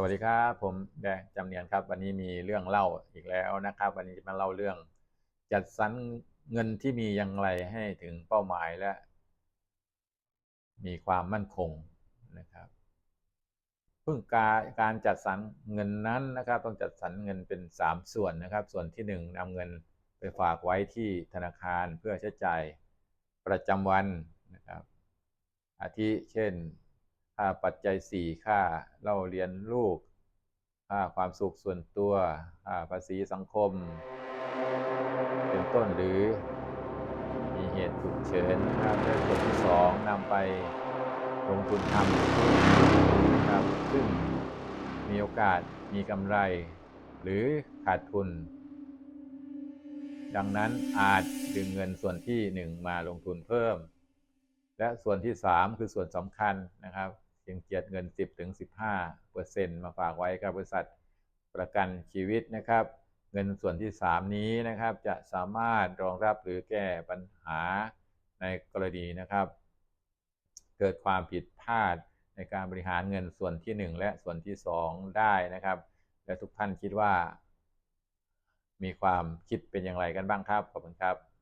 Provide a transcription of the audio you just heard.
สวัสดีครับผมแดงจำเนียนครับ วันนี้มีเรื่องเล่าอีกแล้วนะครับ วันนี้จะมาเล่าเรื่อง จัดสรรเงินที่มีอย่างไรให้ถึงเป้าหมายและ มีความมั่นคงนะครับเพิ่งการการจัดสรรเงินนั้นนะครับ ต้องจัดสรรเงินเป็นสามส่วนนะครับ ส่วนที่หนึ่งนำเงินไปฝากไว้ที่ธนาคารเพื่อใช้จ่ายประจำวันนะครับ อาทิเช่น ค่าปัจจัยสี่ค่าเล่าเรียนลูกค่าความสุขส่วนตัวค่าภาษีสังคม เป็นต้นหรือ มีเหตุฉุกเฉินครับและส่วนที่สองนำไปลงทุนทำครับซึ่งมีโอกาสมีกำไร หรือขาดทุน ดังนั้นอาจดึงเงินส่วนที่หนึ่งมาลงทุนเพิ่ม และส่วนที่ 3 คือส่วนสำคัญนะครับ จึงเจียดเงิน 10ถึง15เปอร์เซ็นต์มาฝากไว้กับบริษัทประกันชีวิตนะครับ เงินส่วนที่ 3 นี้นะครับ จะสามารถรองรับหรือแก้ปัญหาในกรณีนะครับ เกิดความผิดพลาดในการบริหารเงินส่วนที่ 1 และส่วนที่ 2 ได้นะครับ และทุกท่านคิดว่า มีความคิดเป็นอย่างไรกันบ้างครับ ขอบคุณครับ